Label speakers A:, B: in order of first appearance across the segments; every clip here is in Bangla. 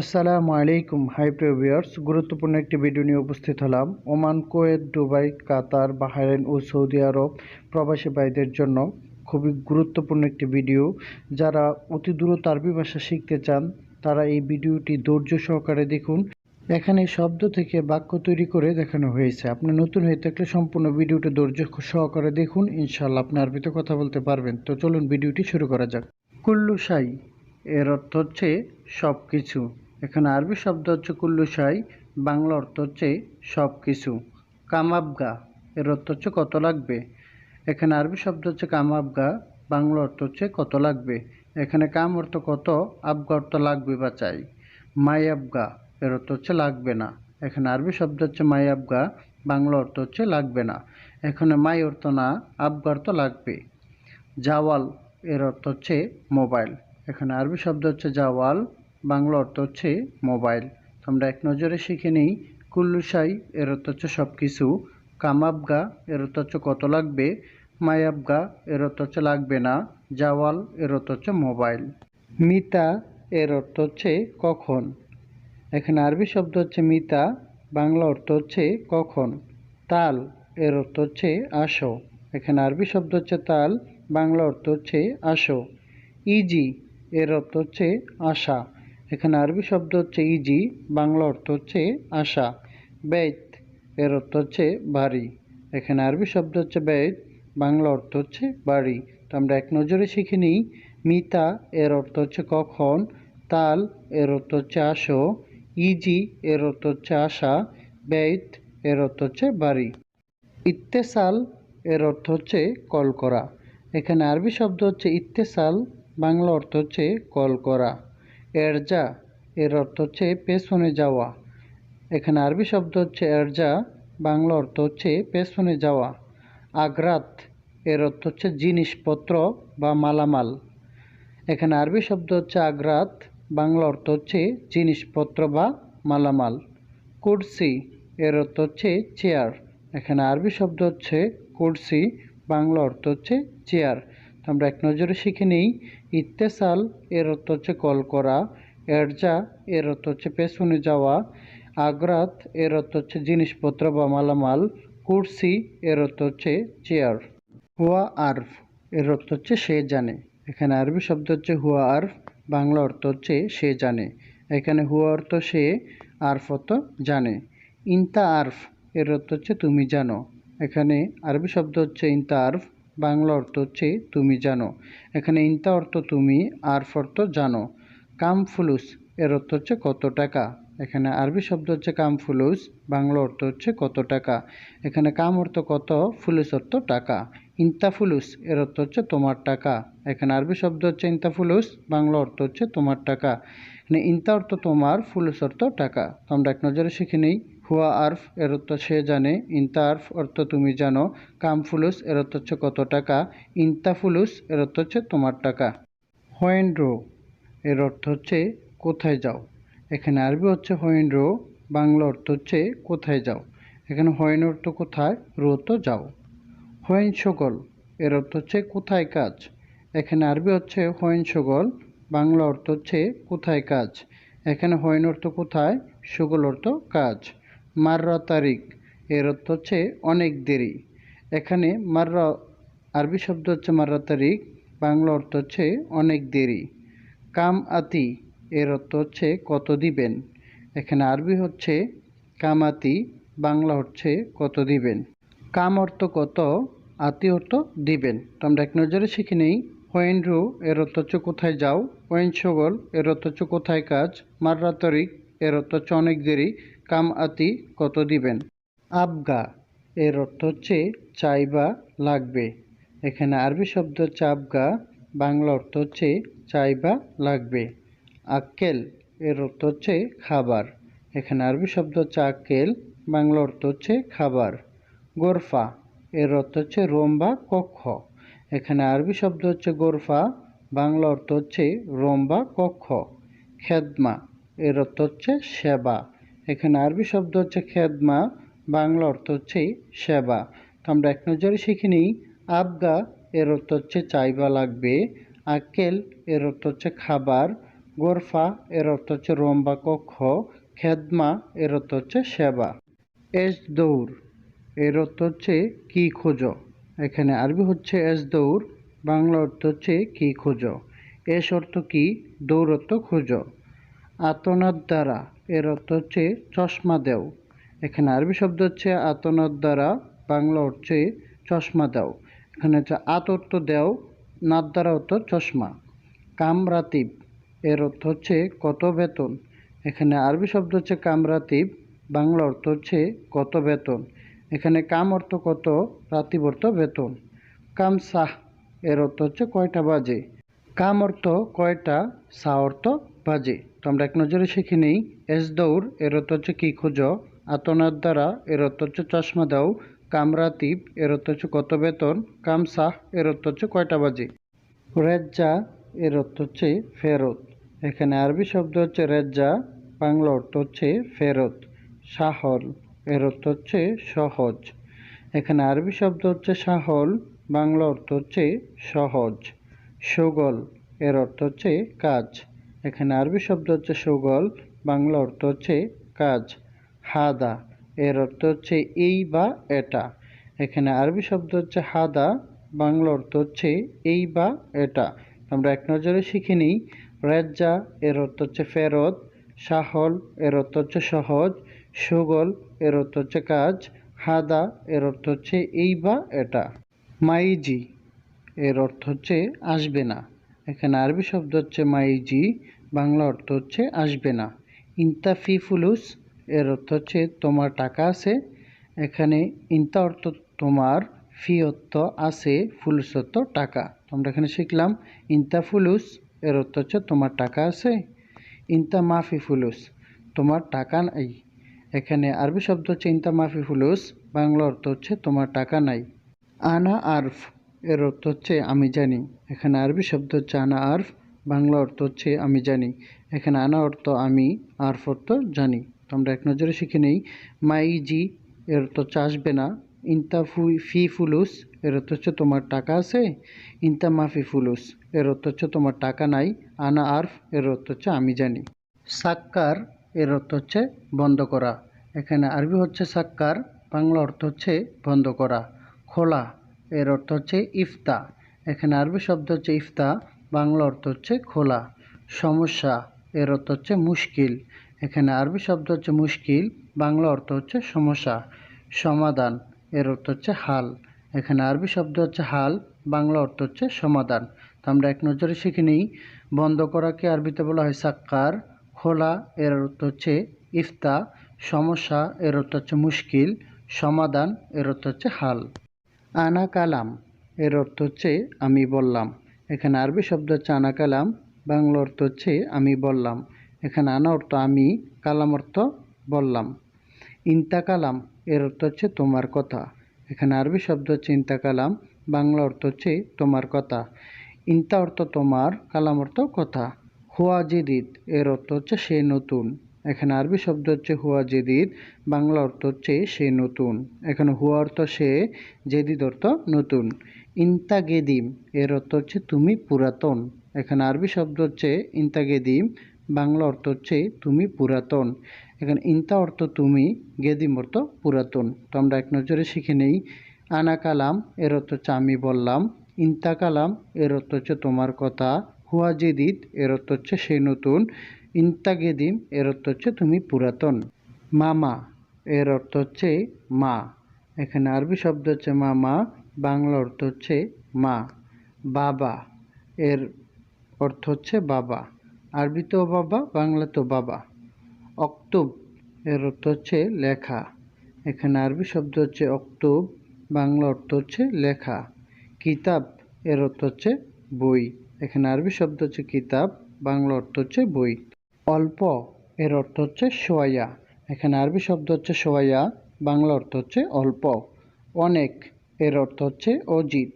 A: আসসালামু আলাইকুম, হাই প্রিভিয়ার্স গুরুত্বপূর্ণ একটি ভিডিও নিয়ে উপস্থিত হলাম। Oman, Kuwait, Dubai, Qatar, Bahrain ও সৌদি আরব প্রবাসী ভাইদের জন্য খুবই গুরুত্বপূর্ণ একটি ভিডিও। যারা অতি দ্রুত আরবি ভাষা শিখতে চান, তারা এই ভিডিওটি ধৈর্য সহকারে দেখুন। এখানে শব্দ থেকে বাক্য তৈরি করে দেখানো হয়েছে। আপনি নতুন হয়ে থাকলে সম্পূর্ণ ভিডিওটি ধৈর্য সহকারে দেখুন। ইনশাল্লাহ আপনি আরবিতে কথা বলতে পারবেন। তো চলুন ভিডিওটি শুরু করা যাক। কুল্লু সাই, এর অর্থ হচ্ছে সব কিছু এখানে আরবি শব্দ হচ্ছে কুল্লু সাই বাংলা অর্থ হচ্ছে সব কিছু কামাবগা, এর অর্থ হচ্ছে কত লাগবে। এখানে আরবি শব্দ হচ্ছে কামাবগা, বাংলা অর্থ হচ্ছে কত লাগবে। এখানে কাম অর্থ কত, আবগা অর্থ লাগবে বা চাই। মাই আবগা এর অর্থ হচ্ছে লাগবে না। এখানে আরবি শব্দ হচ্ছে মাই আবগা বাংলা অর্থ হচ্ছে লাগবে না। এখানে মাই অর্থ না, আবগা অর্থ লাগবে। জাওয়াল, এর অর্থ হচ্ছে মোবাইল। এখানে আরবি শব্দ হচ্ছে জাওয়াল বাংলা অর্থ হচ্ছে মোবাইল আমরা এক নজরে শিখে নিই কুল্লুসাই এর অর্থ হচ্ছে সব কিছু কামাবগা এর অর্থ হচ্ছে কত লাগবে মায়াবগা এর অর্থ হচ্ছে লাগবে না জাওয়াল এর অর্থ হচ্ছে মোবাইল মিতা এর অর্থ হচ্ছে কখন এখানে আরবি শব্দ হচ্ছে মিতা বাংলা অর্থ হচ্ছে কখন তাল এর অর্থ হচ্ছে আসো এখানে আরবি শব্দ হচ্ছে তাল বাংলা অর্থ হচ্ছে আসো ইজি এর অর্থ হচ্ছে আশা এখানে আরবি শব্দ হচ্ছে ইজি, বাংলা অর্থ হচ্ছে আশা। বেত, এর অর্থ হচ্ছে বাড়ি। এখানে আরবি শব্দ হচ্ছে বেত, বাংলা অর্থ হচ্ছে বাড়ি। তো আমরা এক নজরে শিখে নিই, মিতা, এর অর্থ হচ্ছে কখন, তাল, এর অর্থ হচ্ছে আসো, ইজি, এর অর্থ হচ্ছে আশা, বেত, এর অর্থ হচ্ছে বাড়ি। ইত্তেসাল, এর অর্থ হচ্ছে কল করা। এখানে আরবি শব্দ হচ্ছে ইত্তেসাল, বাংলা অর্থ হচ্ছে কল করা। এরজা, এর অর্থ হচ্ছে পেছনে যাওয়া। এখানে আরবি শব্দ হচ্ছে এরজা, বাংলা অর্থ হচ্ছে পেছনে যাওয়া। আগ্রাত, এর অর্থ হচ্ছে জিনিসপত্র বা মালামাল। এখানে আরবি শব্দ হচ্ছে আগ্রাত, বাংলা অর্থ হচ্ছে জিনিসপত্র বা মালামাল। কুরসি, এর অর্থ হচ্ছে চেয়ার। এখানে আরবি শব্দ হচ্ছে কুরসি, বাংলা অর্থ হচ্ছে চেয়ার। আমরা এক নজরে শিখে নিই, ইত্তেসাল এর অর্থ হচ্ছে কল করা, এরজা এর অর্থ হচ্ছে পেছনে যাওয়া, আগ্রাত এর অর্থ হচ্ছে জিনিসপত্র বা মালামাল, কুর্সি এর অর্থ হচ্ছে চেয়ার, হুয়া আরফ এর অর্থ হচ্ছে সে জানে, এখানে আরবি শব্দ হচ্ছে হুয়া আরফ, বাংলা অর্থ হচ্ছে সে জানে, এখানে হুয়া অর্থ সে, আরফ অর্থ জানে, ইনতা আরফ এর অর্থ হচ্ছে তুমি জানো, এখানে আরবি শব্দ হচ্ছে ইনতা আরফ বাংলা অর্থ হচ্ছে তুমি জানো। এখানে ইনতা অর্থ তুমি আরফ অর্থ জানো। কাম ফুলুস, এর অর্থ হচ্ছে কত টাকা। এখানে আরবি শব্দ হচ্ছে কাম ফুলুস, বাংলা অর্থ হচ্ছে কত টাকা। এখানে কাম অর্থ কত, ফুলুস অর্থ টাকা। ইনতা ফুলুস, এর অর্থ হচ্ছে তোমার টাকা। এখানে আরবি শব্দ হচ্ছে ইনতা ফুলুস, বাংলা অর্থ হচ্ছে তোমার টাকা। এখানে ইনতা অর্থ তোমার, ফুলুস অর্থ টাকা। তো আমরা এক নজরে শিখে নিই। হুয়া আরফ এর অর্থ সে জানে ইনতা আরফ অর্থ তুমি জানো, কাম ফুলুস এর অর্থ হচ্ছে কত টাকা, ইনতা ফুলুস এর অর্থ হচ্ছে তোমার টাকা। হোয়েন রো, এর অর্থ হচ্ছে কোথায় যাও। এখানে আরবি হচ্ছে হোয়েন রো, বাংলা অর্থ হচ্ছে কোথায় যাও। এখানে হোয়েন অর্থ কোথায়, রো তো যাও। হোয়েন সগল, এর অর্থ হচ্ছে কোথায় কাজ। এখানে আরবি হচ্ছে হোয়েন সগল, বাংলা অর্থ হচ্ছে কোথায় কাজ। এখানে হোয়েন অর্থ কোথায়, সুগল অর্থ কাজ। মাররা তারিখ। এর অর্থ হচ্ছে অনেক দেরি। এখানে মাররা আরবি শব্দ হচ্ছে মাররা তারিখ, বাংলা অর্থ হচ্ছে অনেক দেরি। কাম আতি, এর অর্থ হচ্ছে কত দিবেন। এখানে আরবি হচ্ছে কামাতি বাংলা হচ্ছে কত দিবেন। কাম অর্থ কত, আতি অর্থ দিবেন। তো আমরা এক নজরে শিখে নেই। হোয়েন রু, এর অর্থ হচ্ছে কোথায় যাও। হোয়েন সগল, এর অর্থ হচ্ছে কোথায় কাজ। মাররা তরিক এর অর্থ হচ্ছে অনেক দেরি। কাম আতি কত দিবেন? আবগা, এর অর্থ হচ্ছে চাইবা লাগবে। এখানে আরবি শব্দ চাবগা, বাংলা অর্থ হচ্ছে চাইবা লাগবে। আক্কেল, এর অর্থ হচ্ছে খাবার। এখানে আরবি শব্দ আক্কেল বাংলা অর্থ হচ্ছে খাবার। গোরফা, এর অর্থ হচ্ছে রোম বা কক্ষ। এখানে আরবি শব্দ হচ্ছে গোরফা, বাংলা অর্থ হচ্ছে রোম বা কক্ষ। খেদমা, এর অর্থ হচ্ছে সেবা। এখানে আরবি শব্দ হচ্ছে খেদমা, বাংলা অর্থ হচ্ছে সেবা। তো আমরা এক নজরে শিখে নিই, আবগা এর অর্থ হচ্ছে চাইবা লাগবে আকেল এর অর্থ হচ্ছে খাবার, গোরফা এর অর্থ হচ্ছে রোম বা কক্ষ, খেদমা এর অর্থ হচ্ছে সেবা। এস দৌড় এর অর্থ হচ্ছে কি খোঁজো। এখানে আরবি হচ্ছে এস দৌড় বাংলা অর্থ হচ্ছে কি খোঁজো। এস অর্থ কি দৌড় অর্থ খোঁজো। আতনার দ্বারা এর অর্থ হচ্ছে চশমা দেও। এখানে আরবি শব্দ হচ্ছে আতনার দ্বারা, বাংলা হচ্ছে চশমা দাও। এখানে হচ্ছে আত অর্থ দেও নাদ দ্বারা অর্থ চশমা। কামরাতিব, এর অর্থ হচ্ছে কত বেতন। এখানে আরবি শব্দ হচ্ছে কামরাতিব, বাংলা অর্থ হচ্ছে কত বেতন। এখানে কাম অর্থ কত, রাতিব অর্থ বেতন। কাম সাহ এর অর্থ হচ্ছে কয়টা বাজে। কাম অর্থ কয়টা, সা অর্থ বাজে। আমরা এক নজরে শিখে নিই। এস দৌড়, এর অর্থ হচ্ছে কী খোঁজো। আতনার দ্বারা, এর অর্থ হচ্ছে চশমা দাও। কামরাতিব এর অর্থ হচ্ছে কত বেতন। কামসাহ, এর অর্থ হচ্ছে কয়টা বাজে। রেজ্জা, এর অর্থ হচ্ছে ফেরত। এখানে আরবি শব্দ হচ্ছে রেজ্জা, বাংলা অর্থ হচ্ছে ফেরত। সাহল, এর অর্থ হচ্ছে সহজ। এখানে আরবি শব্দ হচ্ছে সাহল, বাংলা অর্থ হচ্ছে সহজ। সুগল, এর অর্থ হচ্ছে কাজ। এখানে আরবি শব্দ হচ্ছে সুগল, বাংলা অর্থ হচ্ছে কাজ, হাদা, এর অর্থ হচ্ছে এই বা এটা। এখানে আরবি শব্দ হচ্ছে হাদা, বাংলা অর্থ হচ্ছে এই বা এটা। আমরা এক নজরে শিখে নিই, রেজ্জা, এর অর্থ হচ্ছে ফেরত, সাহল, এর অর্থ হচ্ছে সহজ, সুগল, এর অর্থ হচ্ছে কাজ, হাদা, এর অর্থ হচ্ছে এই বা এটা। মাইজি, এর অর্থ হচ্ছে আসবে না। এখানে আরবি শব্দ হচ্ছে মাইজি বাংলা অর্থ হচ্ছে আসবে না। ইন্তা ফি ফুলুস, এর অর্থ হচ্ছে তোমার টাকা আছে। এখানে ইন্তা অর্থ তোমার, ফি অর্থ আছে, ফুলুস অর্থ টাকা। আমরা এখানে শিখলাম, ইন্তা ফুলুস, এর অর্থ হচ্ছে তোমার টাকা আছে। ইন্তা মাফি ফুলুস, তোমার টাকা নাই। এখানে আরবি শব্দ হচ্ছে ইন্তা মাফি ফুলুস, বাংলা অর্থ হচ্ছে তোমার টাকা নাই। আনা আরফ, এর অর্থ হচ্ছে আমি জানি। এখানে আরবি শব্দ হচ্ছে আনা আরফ বাংলা অর্থ হচ্ছে আমি জানি। এখানে আনা অর্থ আমি, আরফ অর্থ জানি। তো আমরা এক নজরে শিখে নেই, মাই জি এর অর্থ আসবে না ইন্তা ফি ফুলুস এর অর্থ হচ্ছে তোমার টাকা আছে ইন্তা মাফি ফুলুস এর অর্থ হচ্ছে তোমার টাকা নাই আনা আরফ এর অর্থ হচ্ছে আমি জানি সাক্কার এর অর্থ হচ্ছে বন্ধ করা এখানে আরবি হচ্ছে সাক্কার বাংলা অর্থ হচ্ছে বন্ধ করা খোলা এর অর্থ হচ্ছে ইফতা এখানে আরবি শব্দ হচ্ছে ইফতা বাংলা অর্থ হচ্ছে খোলা। সমস্যা এর অর্থ হচ্ছে মুশকিল। এখানে আরবি শব্দ হচ্ছে মুশকিল, বাংলা অর্থ হচ্ছে সমস্যা। সমাধান এর অর্থ হচ্ছে হাল। এখানে আরবি শব্দ হচ্ছে হাল, বাংলা অর্থ হচ্ছে সমাধান। তো আমরা এক নজরে শিখে নিই, বন্ধ করাকে আরবিতে বলা হয় সাক্কার। খোলা এর অর্থ হচ্ছে ইফতা, সমস্যা এর অর্থ হচ্ছে মুশকিল, সমাধান এর অর্থ হচ্ছে হাল। আনা কালাম এর অর্থ হচ্ছে আমি বললাম। এখানে আরবি শব্দ হচ্ছে আনা কালাম, বাংলা অর্থ হচ্ছে আমি বললাম। এখানে আনা অর্থ আমি, কালাম অর্থ বললাম। ইন্তা কালাম, এর অর্থ হচ্ছে তোমার কথা। এখানে আরবি শব্দ হচ্ছে ইন্তা কালাম, বাংলা অর্থ হচ্ছে তোমার কথা। ইন্তা অর্থ তোমার, কালাম অর্থ কথা। হুয়া জেদিদ, এর অর্থ হচ্ছে সে নতুন। এখানে আরবি শব্দ হচ্ছে হুয়া জেদিদ, বাংলা অর্থ হচ্ছে সে নতুন। এখানে হুয়া অর্থ সে, জেদিদ অর্থ নতুন। ইন্তা গেদিম এর অর্থ হচ্ছে তুমি পুরাতন। এখানে আরবি শব্দ হচ্ছে ইন্তা গেদিম বাংলা অর্থ হচ্ছে তুমি পুরাতন। এখানে ইন্তা অর্থ তুমি, গেদিম অর্থ পুরাতন। তো আমরা এক নজরে শিখে নেই। আনা কালাম, এর অর্থ হচ্ছে আমি বললাম। ইন্তা কালাম, এর অর্থ হচ্ছে তোমার কথা। হুয়া জেদিদ, এর অর্থ হচ্ছে সে নতুন। ইন্তা গেদিম, এর অর্থ হচ্ছে তুমি পুরাতন। মামা, এর অর্থ হচ্ছে মা। এখানে আরবি শব্দ হচ্ছে মামা। বাংলা অর্থ হচ্ছে মা, বাবা। এর অর্থ হচ্ছে বাবা। আরবিতেও বাবা বাংলাতেও বাবা। অক্তুব এর অর্থ হচ্ছে লেখা। এখানে আরবি শব্দ হচ্ছে অক্তুব বাংলা অর্থ হচ্ছে লেখা। কিতাব এর অর্থ হচ্ছে বই। এখানে আরবি শব্দ হচ্ছে কিতাব, বাংলা অর্থ হচ্ছে বই। অল্প এর অর্থ হচ্ছে সোয়া এখানে আরবি শব্দ হচ্ছে সোয়া বাংলা অর্থ হচ্ছে অল্প। অনেক এর অর্থ হচ্ছে অজিত।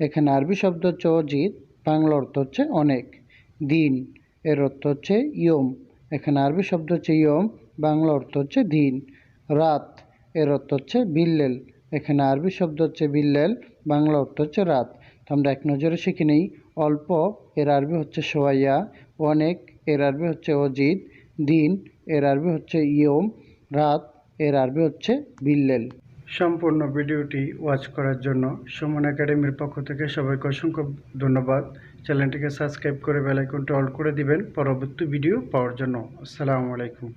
A: এখানে আরবি শব্দ হচ্ছে অজিত, বাংলা অর্থ হচ্ছে অনেক। দিন, এর অর্থ হচ্ছে ইয়ম। এখানে আরবি শব্দ হচ্ছে ইয়ম, বাংলা অর্থ হচ্ছে দিন। রাত, এর অর্থ হচ্ছে বিল্লেল। এখানে আরবি শব্দ হচ্ছে বিল্লেল, বাংলা অর্থ হচ্ছে রাত। তো আমরা এক নজরে শিখে নিই, অল্প, এর আরবি হচ্ছে সোয়াইয়া, অনেক, এর আরবি হচ্ছে অজিত। দিন, এর আরবি হচ্ছে ইয়ম। রাত, এর আরবি হচ্ছে বিল্লেল। সম্পূর্ণ ভিডিওটি ওয়াচ করার জন্য সুমন একাডেমির পক্ষ থেকে সবাইকে অসংখ্য ধন্যবাদ। চ্যানেলটিকে সাবস্ক্রাইব করে বেলাইকনটি অল করে দিবেন। পরবর্তী ভিডিও পাওয়ার জন্য। আসসালামু আলাইকুম।